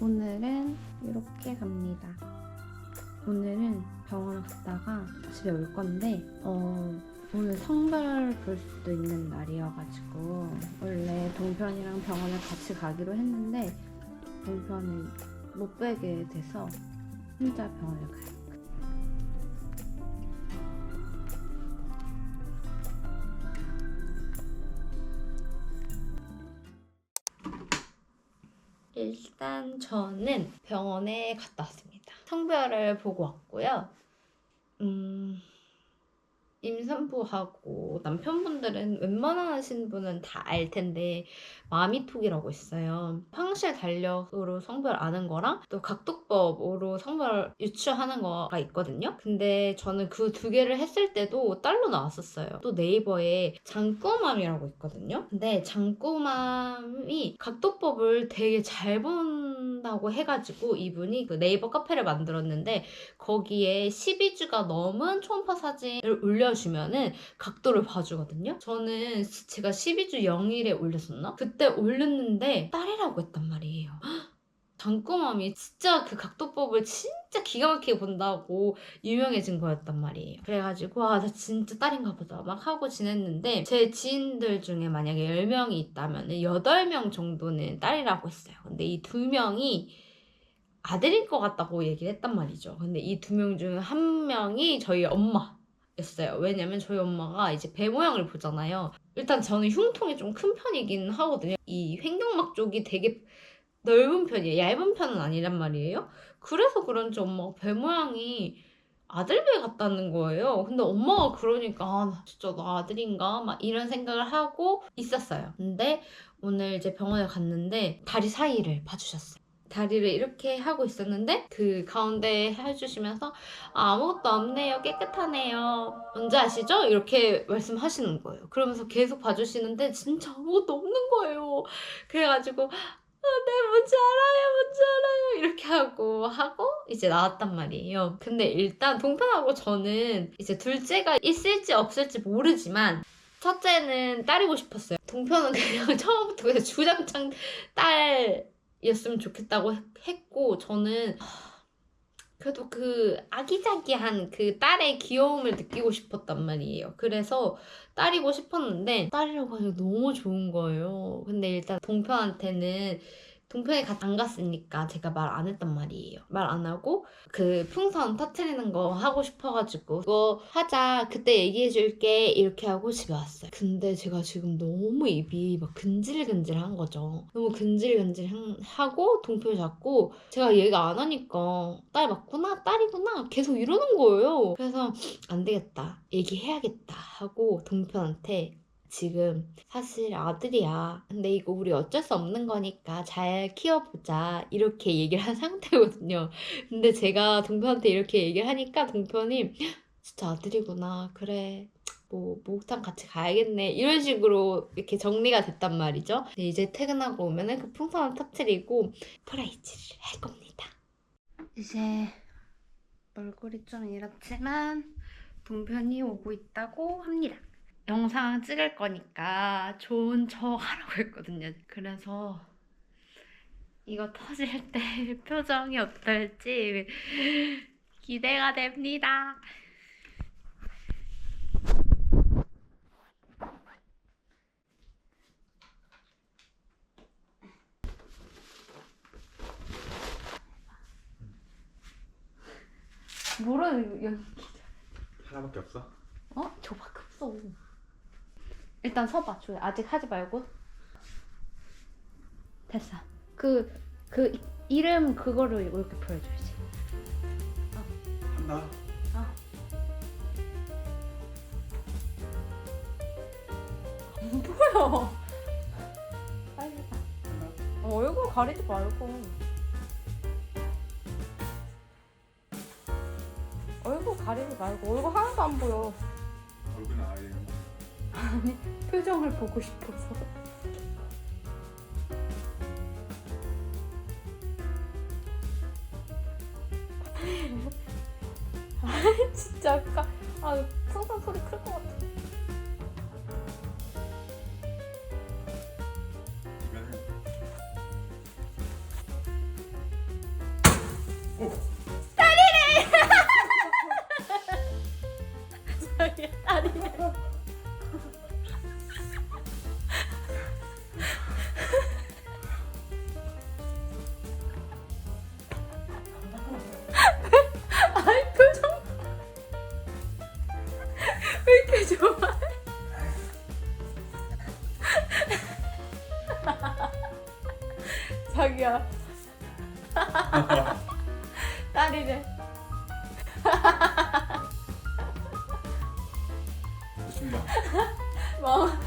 오늘은 이렇게 갑니다. 오늘은 병원 갔다가 집에 올 건데 어, 오늘 성별 볼 수도 있는 날이어가지고 원래 동편이랑 병원을 같이 가기로 했는데 동편을 못 뵈게 돼서 혼자 병원을 가요. 일단 저는 병원에 갔다 왔습니다. 성별을 보고 왔고요. 음, 임산부하고 남편분들은 웬만하신 분은 다 알 텐데 마미톡이라고 있어요. 황실 달력으로 성별 아는 거랑 또 각도법으로 성별 유추하는 거가 있거든요. 근데 저는 그 두 개를 했을 때도 딸로 나왔었어요. 또 네이버에 장꾸맘이라고 있거든요. 근데 장꾸맘이 각도법을 되게 잘 본 다고 해가지고 이분이 그 네이버 카페를 만들었는데 거기에 12주가 넘은 초음파 사진을 올려주면은 각도를 봐주거든요. 저는 제가 12주 0일에 올렸었나? 그때 올렸는데 딸이라고 했단 말이에요. 장꾸맘이 진짜 그 각도법을 진짜 기가 막히게 본다고 유명해진 거였단 말이에요. 그래가지고 아나 진짜 딸인가 보다 막 하고 지냈는데 제 지인들 중에 만약에 10명이 있다면 8명 정도는 딸이라고 했어요. 근데 이 두 명이 아들일 것 같다고 얘기를 했단 말이죠. 근데 이 두 명 중 한 명이 저희 엄마였어요. 왜냐면 저희 엄마가 이제 배 모양을 보잖아요. 일단 저는 흉통이 좀 큰 편이긴 하거든요. 이 횡격막 쪽이 되게 넓은 편이에요. 얇은 편은 아니란 말이에요. 그래서 그런지 엄마가 배 모양이 아들 배 같다는 거예요. 근데 엄마가 그러니까 아, 나 진짜 나 아들인가 막 이런 생각을 하고 있었어요. 근데 오늘 이제 병원에 갔는데 다리 사이를 봐주셨어요. 다리를 이렇게 하고 있었는데 그 가운데 해주시면서 아, 아무것도 없네요 깨끗하네요 뭔지 아시죠? 이렇게 말씀하시는 거예요 그러면서 계속 봐주시는데 진짜 아무것도 없는 거예요 그래가지고 아, 네 뭔지 알아요 뭔지 알아요. 이렇게 하고 하고 이제 나왔단 말이에요. 근데 일단 동편하고 저는 이제 둘째가 있을지 없을지 모르지만 첫째는 딸이고 싶었어요. 동편은 그냥 처음부터 그냥 주장창 딸이었으면 좋겠다고 했- 했고 저는 하, 그래도 그 아기자기한 그 딸의 귀여움을 느끼고 싶었단 말이에요 그래서 딸이고 싶었는데 딸이라고 하니까 너무 좋은 거예요. 근데 일단 동편한테는 같이 안 갔으니까 제가 말 안 했단 말이에요. 말 안 하고 그 풍선 터트리는 거 하고 싶어가지고 그거 하자 그때 얘기해줄게 이렇게 하고 집에 왔어요. 근데 제가 지금 너무 입이 막 근질근질한 거죠. 너무 근질근질하고 동표 잡고 제가 얘가 안 하니까 딸 맞구나 딸이구나 계속 이러는 거예요. 그래서 안 되겠다. 얘기해야겠다 하고 동편한테 지금 사실 아들이야. 근데 이거 우리 어쩔 수 없는 거니까 잘 키워보자. 이렇게 얘기를 한 상태거든요. 근데 제가 동편한테 이렇게 얘기를 하니까 동편이 진짜 아들이구나. 그래. 뭐 목욕탕 같이 가야겠네. 이런 식으로 이렇게 정리가 됐단 말이죠. 이제 퇴근하고 오면은 그 풍선을 터트리고 프라이즈를 할 겁니다. 이제 얼굴이 좀 이렇지만 동편이 오고 있다고 합니다. 영상 찍을 거니까 좋은 척 하라고 했거든요. 그래서 이거 터질 때 표정이 어떨지 기대가 됩니다. 모르는 연 하나밖에 없어? 어? 저밖에 없어. 일단 서봐, 조이. 아직 하지 말고. 됐어. 그, 그, 이- 이름 그거를 이렇게 보여줘야지. 한다. 아. 뭐야? 빨리 가. 한다. 어, 얼굴 가리지 말고. 얼굴 가리지 말고. 얼굴 하나도 안 보여. 얼굴은 아예. 아니, 표정을 보고 싶어서. 아, 진짜 아까 아, 자기야. 딸이래. 마음